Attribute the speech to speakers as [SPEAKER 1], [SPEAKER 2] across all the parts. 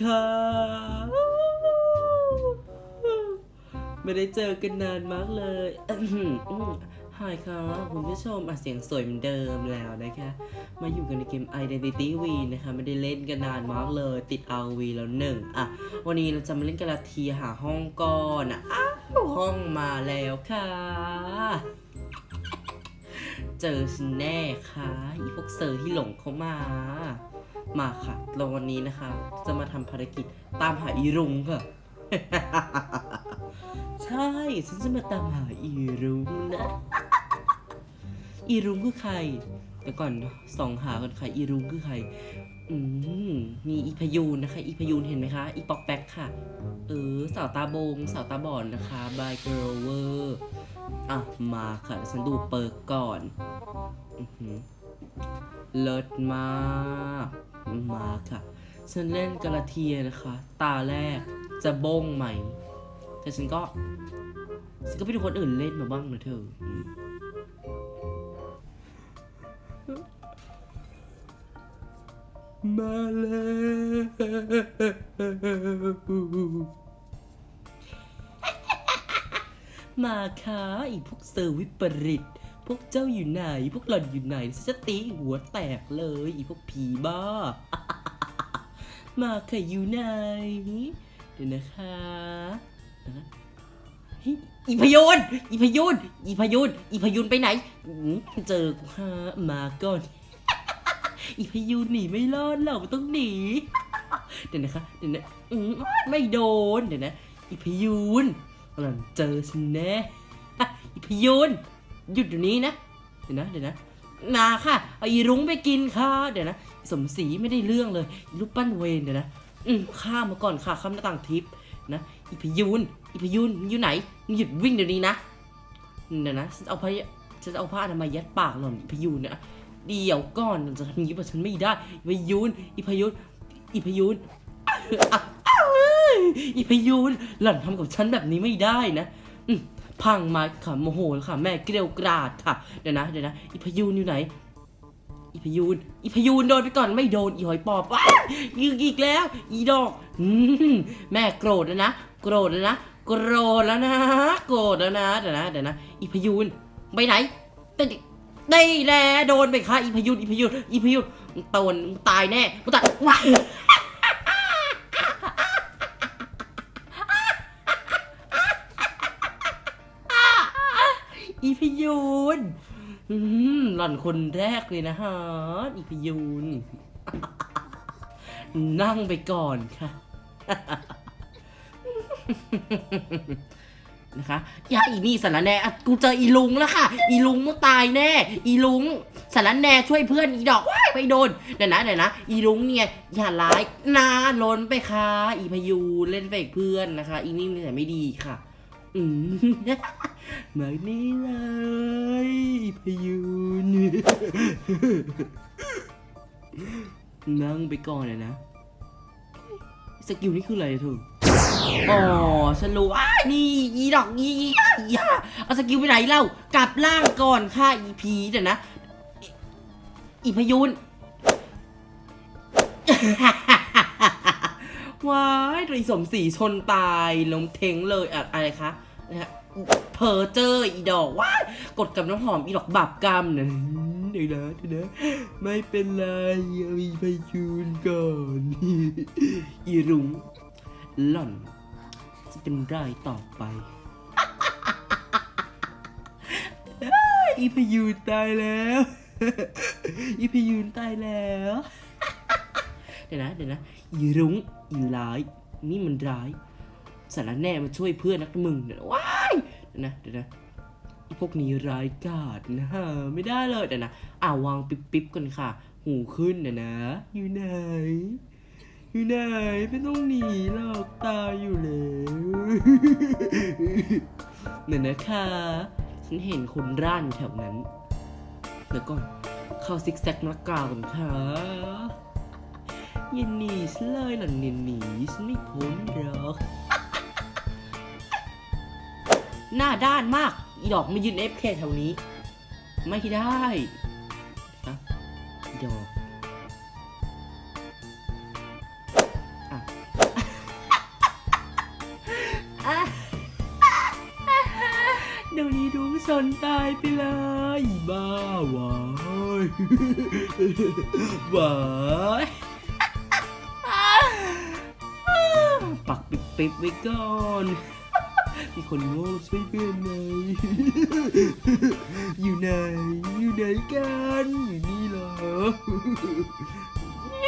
[SPEAKER 1] ค่ะไม่ได้เจอกันนานมากเลยหายค่ะคุณผู้ชมอะเสียงสวยเหมือนเดิมแล้วนะคะ มาอยู่กันในเกม Identity V นะคะ ไม่ได้เล่นกันนานมากเลย ติด RV แล้วหนึ่งอะ วันนี้เราจะมาเล่นกระทีหาห้องก่อนอะห้องมาแล้วค่ะ เจอฉันแน่ค่ะ อีพวกเซอร์ที่หลงเข้ามา มาค่ะแล้ววันนี้นะคะ จะมาทำภารกิจตามหาอีรุงค่ะ ใช่ ฉันจะมาตามหาอีรุงนะ อีรุงคือใคร เดี๋ยวก่อนส่องหากันใครอีรุงคือใคร อืม มีอีพยูนนะคะ อีพยูนเห็นไหมคะ อีปอกแป๊กค่ะ เออ สาวตาโบง สาวตาบอดนะคะ บายเกิร์ลเวอร์ อะ มาค่ะเดี๋ยวฉันดูเปิร์กก่อน อือหือเลิศมาก มาค่ะ ฉันเล่นกาลาเทียนะคะ ตาแรกจะบงไหม แต่ฉันก็ ฉันก็ไปดูคนอื่นเล่นมาบ้างนะเธออืมมาแล้วมาค่ะอีพวกเซอร์วิสปริตพ วกเจ้าอยู่ไหน พวกหล่อนอยู่ไหนฉันจะตีหัวแตกเลยอีพวกผีบ้า มาค่ะอยู่ไหน เดี๋ยวนะคะเฮ้ยอีพยนอีพยนอีพยนอีพยุนไปไหน เจอกูฮะมาก่อน อีพยุนหนีไม่รอดหรอกมันต้องหนี เดี๋ยวนะคะเดี๋ยวนะอื้อไม่โดน เดี๋ยวนะ อีพยุนหลังเจอฉันแน่อีพยุน หยุดเดี๋ยวนี้นะ เดี๋ยวนะ เดี๋ยวนะ นาค่ะเอาอีรุ้งไปกินค่ะ เดี๋ยวนะ สมศรีไม่ได้เรื่องเลยรูปปั้นเวนเดี๋ยวนะ อืมข้ามมาก่อนค่ะข้ามหน้าต่างทิพย์นะ อีพยูน อีพยูนอยู่ไหนมึงหยุดวิ่งเดี๋ยวนี้นะ เดี๋ยวนะฉันเอาผ้าฉันจะเอาผ้าอนามัยยัดปากหล่อนอีพยูนเนี่ยเดี๋ยวก่อนจะทำอย่างนี้กับฉันไม่ได้อีพยูน อีพยูน อีพยูนอีพยูนหล่อนทำกับฉันแบบนี้ไม่ได้นะอืม พังมาค่ะโมโหค่ะ แม่เกลียวกราดค่ะ เดี๋ยวนะเดี๋ยวนะอีพยูนอยู่ไหน อีพยูนอีพยูนโดนไปก่อนไม่โดนอีหอยปอบว้ายยิงอีกแล้ว อีดอกอแม่โกรธแล้วนะโกรธแล้วนะโกรธแล้วนะโกรธแล้วนะเดี๋ยวนะเดี๋ยวนะอีพยูนไปไหนแต่ได้แล้วโดนไปค่ะอีพยูนอีพยูนอีพยูนโตนตายแน่มึงตายว้าย อีพยูน อืมหล่อนคนแรกเลยนะฮะอีพยูน นั่งไปก่อนค่ะ นะคะอย่าอีนี่สารแหน่อะกูเจออีลุงแล้วค่ะ อีลุงมึงตายแน่ อีลุงสารแหน่ช่วยเพื่อนอีดอกว้ายไปโดนเดี๋ยวนะเดี๋ยวนะ อีลุงเนี่ยอย่าร้ายนาล้นไปค่ะ อีพยูนเล่นเฟกเพื่อนนะคะ อีนี่นิสัยไม่ดีค่ะ อืมมานี่เลยพยูนนั่งไปก่อนเลยนะ สกิลนี่คืออะไรเธออ๋อฉันรู้อ้านี่อีดอกอีอีอีห่าเอาสกิลไปไหนเล่ากลับล่างก่อนค่ะอีผีเดี๋ยวนะ อีอีพยูน ว้ายโดยสมศรีชนตายล้มเทงเลยอะอะไรคะนะฮะเพอเจออีดอกว้ายกดกับน้ำหอมอีดอกบาปกรรมนะเดี๋ยวนะเดี๋ยวนะไม่เป็นไรเอาอีพยูนก่อนอีรุงหล่อน จะเป็นรายต่อไปอีพยูนตายแล้ว อีพยูนตายแล้ว เดี๋ยวนะเดี๋ยวนะอีรุ้งอีร้าย นี่มันร้ายสารแน่มาช่วยเพื่อนนักมึงเดี๋ยวว้ายเดี๋ยวนะเดี๋ยวนะพวกนี้ร้ายกาจนะฮะไม่ได้เลยเดี๋ยวนะอ่าวางปิ๊บปิ๊บกันค่ะ หูขึ้นเดี๋ยวนะ อยู่ไหน อยู่ไหนไม่ต้องหนีหรอกตายอยู่แล้วเนี่ยนะคะฉันเห็นคนร่านแถวนั้นเดี๋ยวก่อนเข้าซิกแซกมะกาวกันค่ะ เยนนีสเลยหล่อนเยนนีสไม่พ้นหรอกหน้าด้านมากอีดอกไม่ยืนเอฟเคแถวนี้ ไม่ได้นะดอกเดี๋ยวนี้ดูสนตายไปเลยบ้าวายว้าย ปักปิ๊บปิ๊บไว้ก่อน มีคนโง่ช่วยเพื่อนไหมอยู่ไหน อยู่ไหนกัน อยู่นี่เหรอ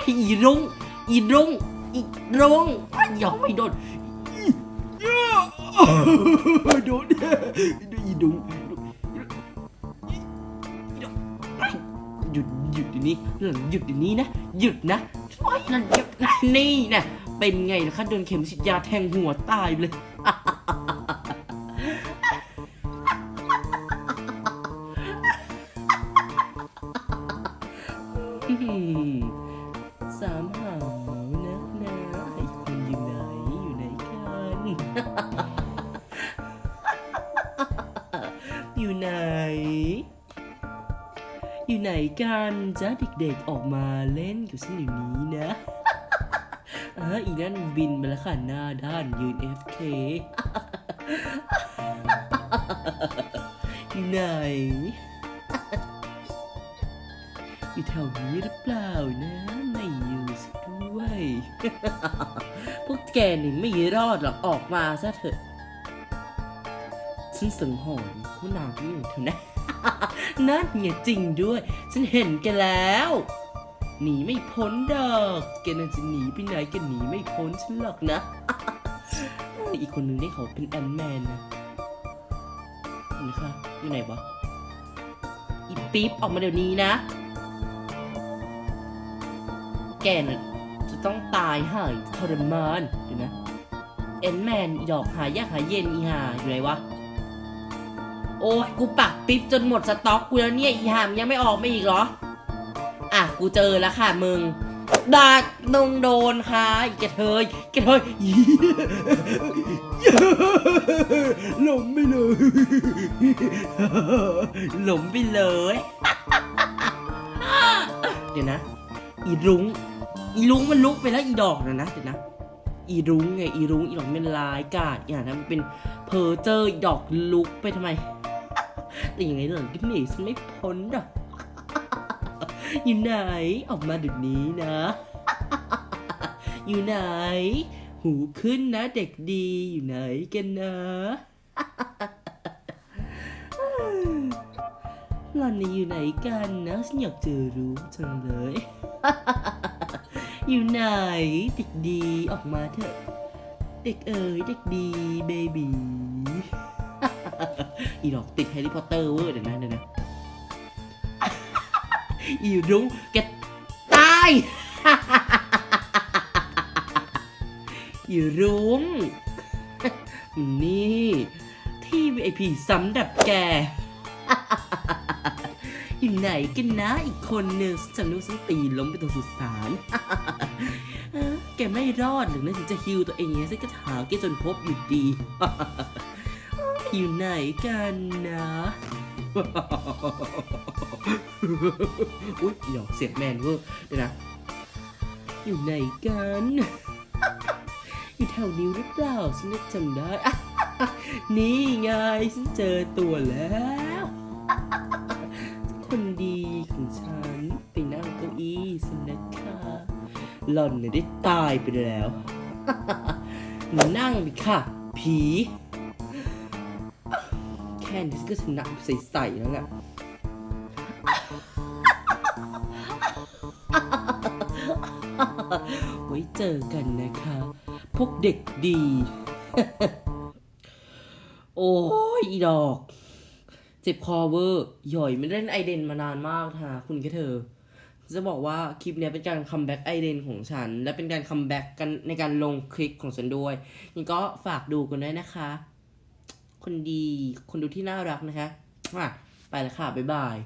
[SPEAKER 1] อีรุงอีรุงอีรุงยอมไม่โดนโดนอีดุงหยุดหยุดเดี๋ยวนี้หลังหยุดเดี๋ยวนี้นะ หยุดนะโอ้ยหยุดนะนี่นะ เป็นไงล่ะคะโดนเข็มฉีดยาแทงหัวตายเลย สามหาวนะนะไอ้คนอยู่ไหนอยู่ไหนกันอยู่ไหน อยู่ไหนกันจ้าเด็กๆออกมาเล่นกับฉันอยู่นี้นะ อ่าอีนั่นบินไปแล้วค่ะหน้าด้านยืน FK อยู่ไหน อยู่แถวนี้หรือเปล่านะ ไม่อยู่สด้วย พวกแกนี่ไม่รอดหรอกออกมาซะเถอะฉันสังหรณ์ว่านางไม่อยู่แถวนั้นนั่นไงจริงด้วย ฉันเห็นแกแล้ว หนีไม่พ้นดอกแกน่าจะหนีไปไหนแกหนีไม่พ้นฉันหรอกนะ อีกคนนึงได้เขาเป็นแอนแมนนะนี่ค่ะอยู่ไหนวะอีปิ๊บออกมาเดี๋ยวนี้นะ แกน่ะจะต้องตายหายทรมานเดี๋ยวนะแอนแมนดอกหายากหายเย็นอีหาอยู่ไหนวะโอ้ยกูปักปิ๊บจนหมดสต็อกกูแล้วเนี่ยอีหามยังไม่ออกมาอีกเหรอ อะกูเจอแล้วค่ะมึงดาดนงโดนค่ะอีกระเทยกระเทยหลงไปเลยหลงไปเลย เดี๋ยวนะ อีรุ้งอีรุ้งมันลุกไปแล้วอีดอกนะนะเดี๋ยวนะ อีรุ้งไงอีรุ้งอีดอกมันลายกาดอย่างนั้นมันเป็นเพอเจอร์อีดอกลุกไปทำไม แต่ยังไงหล่อนก็หนีฉันไม่พ้นดอก อยู่ไหน ออกมาเดี๋ยวนี้นะ อยู่ไหน หูขึ้นนะเด็กดีอยู่ไหนกันนะหล่อนนี่อยู่ไหนกันนะฉันอยากจะรู้จังเลย อยู่ไหนเด็กดีออกมาเถอะ เด็กเอ๋ยเด็กดีเบบีอีดอกติดแฮร์รี่พอตเตอร์เวอร์เดี๋ยวนะเดี๋ยวนะ อีรุ้งแกตายอีรุ้งนี่ ที่ VIP สำหรับแก อยู่ไหนกันนะอีกคนหนึ่งฉันนึกฉันตีล้มไปตรงสุสานแกไม่รอดหรือนะถึงจะฮิวตัวเองไงฉันก็หาแกจนพบอยู่ดี อยู่ไหนกันนะ อุ๊ยเดี๋ยวเสียงแมนเวอร์เดี๋ยวนะ อยู่ไหนกัน อยู่แถวนี้หรือเปล่าฉันนึกจำได้ นี่ไงฉันเจอตัวแล้ว คนดีของฉันไปนั่งเก้าอี้สินะคะหล่อนเนี่ยได้ตายไปแล้ว นั่งไปค่ะ ผี แค่นี้ก็ชนะใสๆแล้วแหละ ไว้เจอกันนะคะ พวกเด็กดี โอ้ยอีดอก เจ็บคอเวอร์หย่อยไม่ได้เล่นไอเดนมานานมากค่ะ คุณแค่เธอ จะบอกว่าคลิปนี้เป็นการคัมแบ็กไอเดนของฉัน และเป็นการคัมแบ็กกันในการลงคลิปของฉันด้วยนี่ก็ฝากดูกันด้วยนะคะ คนดี คนดูที่น่ารักนะคะอะไปแล้วค่ะ บ๊ายบาย